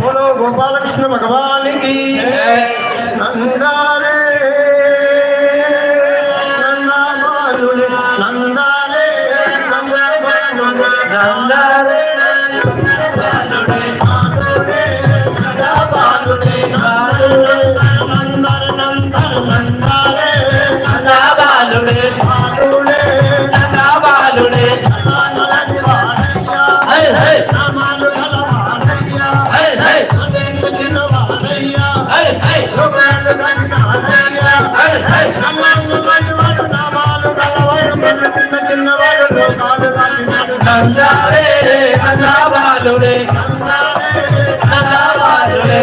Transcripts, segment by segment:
బోలో గోపాలకృష్ణ భగవానికి నందారే నందాలు నందారే నందారే నందారే నందర నందర నందర చిన్న చిన్న వాడు లోకాలు నందారే నందాబాలుడే నందాబాలుడే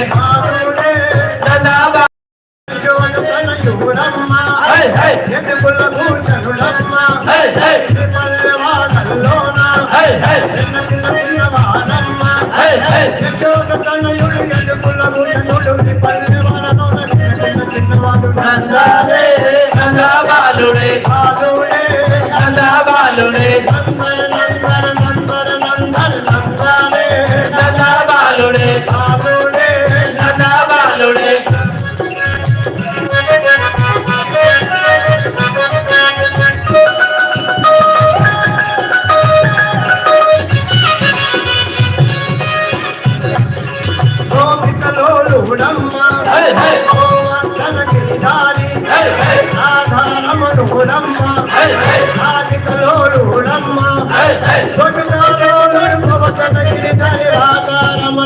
చిన్నవాడు నందారే నందాబాలుడే బాలుడే నందర నందర నందర నందర నందరే సదా బాలుడే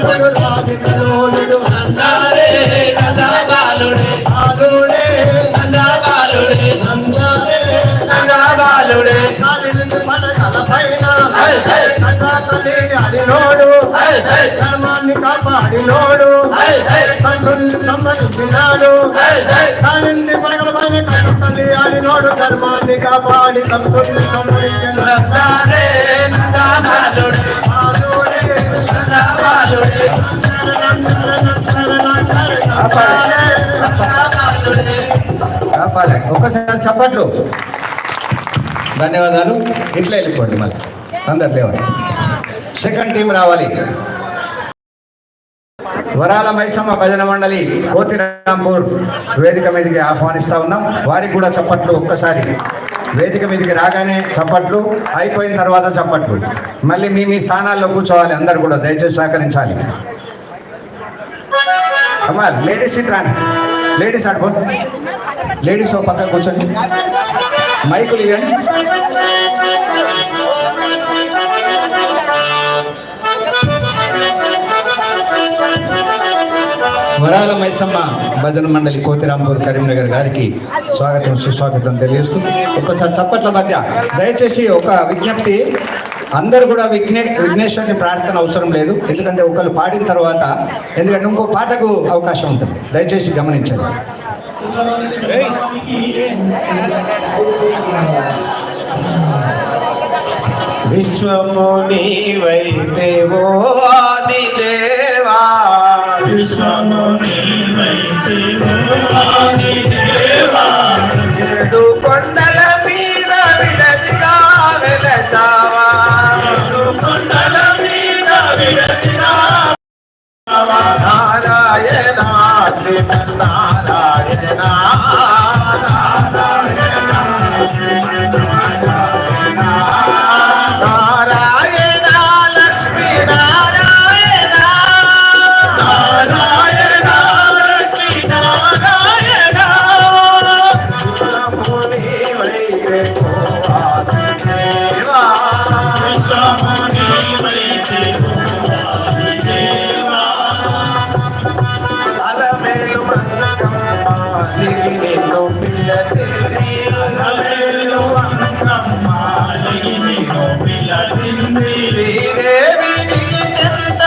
రాముడు రాజుడు అందారే కందాబాలుడే ధర్మాన్ని కాపాడినోడు సంబంధించినాడు ధర్మాన్ని కాపాడి సంబంధించిన ఒక్కసారి చప్పట్లు. ధన్యవాదాలు. ఇట్లా వెళ్ళిపోండి మళ్ళీ. అందరు లేవాలి. సెకండ్ టీం రావాలి. వరాల మైసమ్మ భజన మండలి కోతిరాంపూర్ వేదిక మీదకి ఆహ్వానిస్తా ఉన్నాం. వారికి కూడా చప్పట్లు ఒక్కసారి. వేదిక మీదకి రాగానే చప్పట్లు అయిపోయిన తర్వాత చప్పట్లు. మళ్ళీ మీ మీ స్థానాల్లో కూర్చోవాలి అందరు కూడా దయచేసి సహకరించాలి. అమ్మా లేడీస్ సీట్ రాని లేడీస్ ఆడుకో లేడీస్ ఓ పక్క కూర్చోండి. మైకులు ఇవ్వండి. వరాల మైసమ్మ భజన మండలి కోతిరాంపూర్ కరీంనగర్ గారికి స్వాగతం సుస్వాగతం తెలియజేస్తూ ఒక్కసారి చప్పట్ల మధ్య దయచేసి ఒక విజ్ఞప్తి. అందరు కూడా విఘ్నే విఘ్నేశ్వరుని ప్రార్థన అవసరం లేదు. ఎందుకంటే ఒకళ్ళు పాడిన తర్వాత ఎందుకంటే ఇంకో పాటకు అవకాశం ఉంటుంది. దయచేసి గమనించండి. విశ్వముని వైదేవో ఆది దేవా ఏడు తలవారి అలమేలు మంగమ్మ శ్రీదేవి నీ చెంత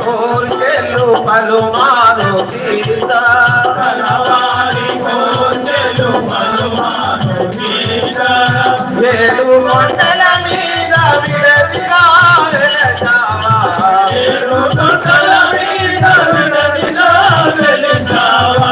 కోర్కెలు పలుమారు తీర్చ ఏడు కొండల మీద విడదిగా వెలసావా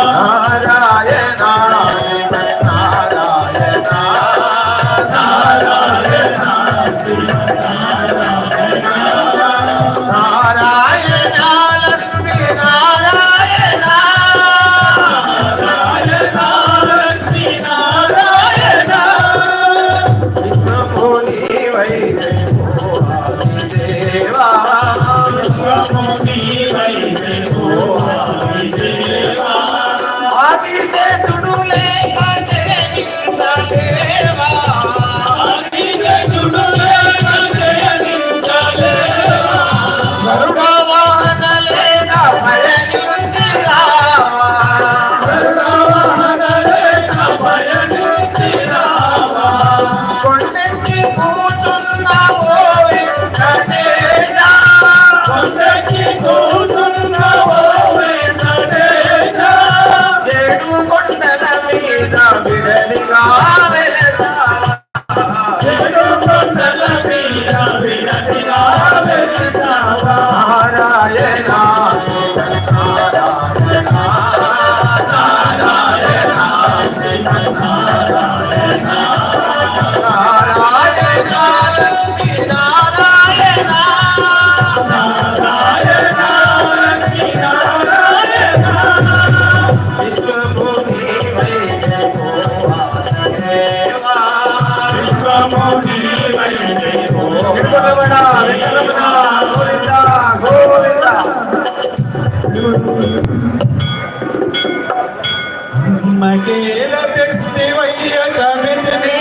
మకేల తెస్తివయ్య చమితి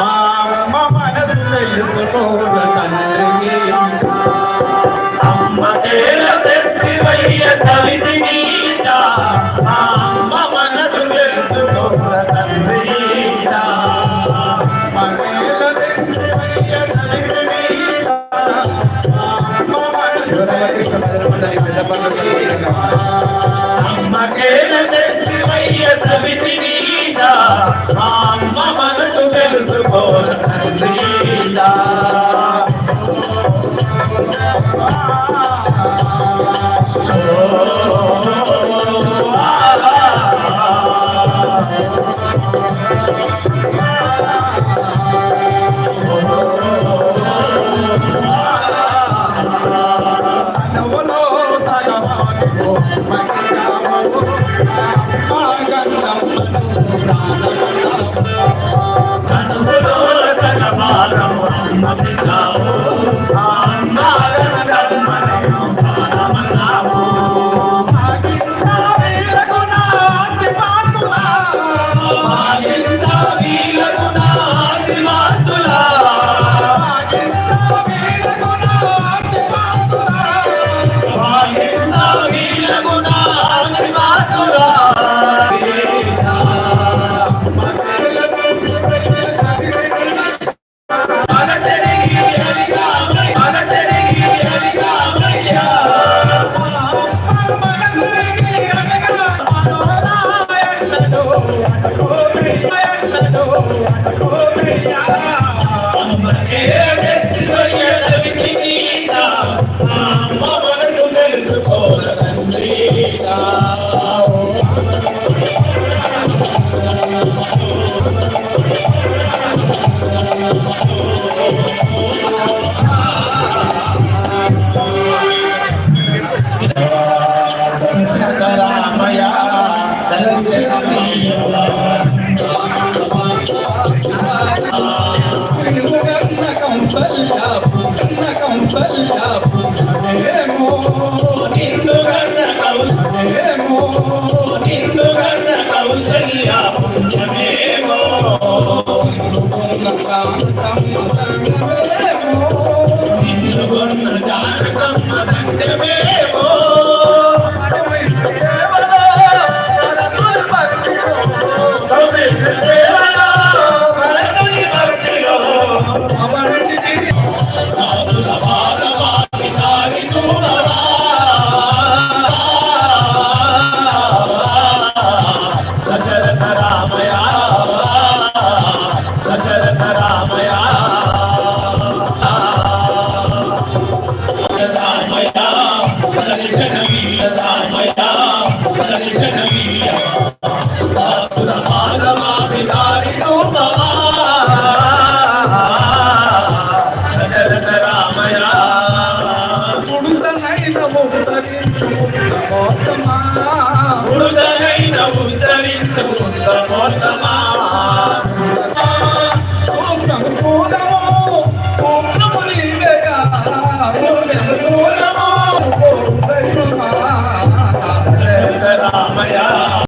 మా అమ్మ మనసు తెలుసుకోర తండ్రి అమ్మకేల తెస్తివయ్య సవితి నీచ, అమ్మ మనసు తెలుసుకోర మండలి పెద్దపల్లి కరీంనగర్. అమ్మకేల తెస్తివయ్య అమ్మ మనసు తెలుసుకోర తండ్రి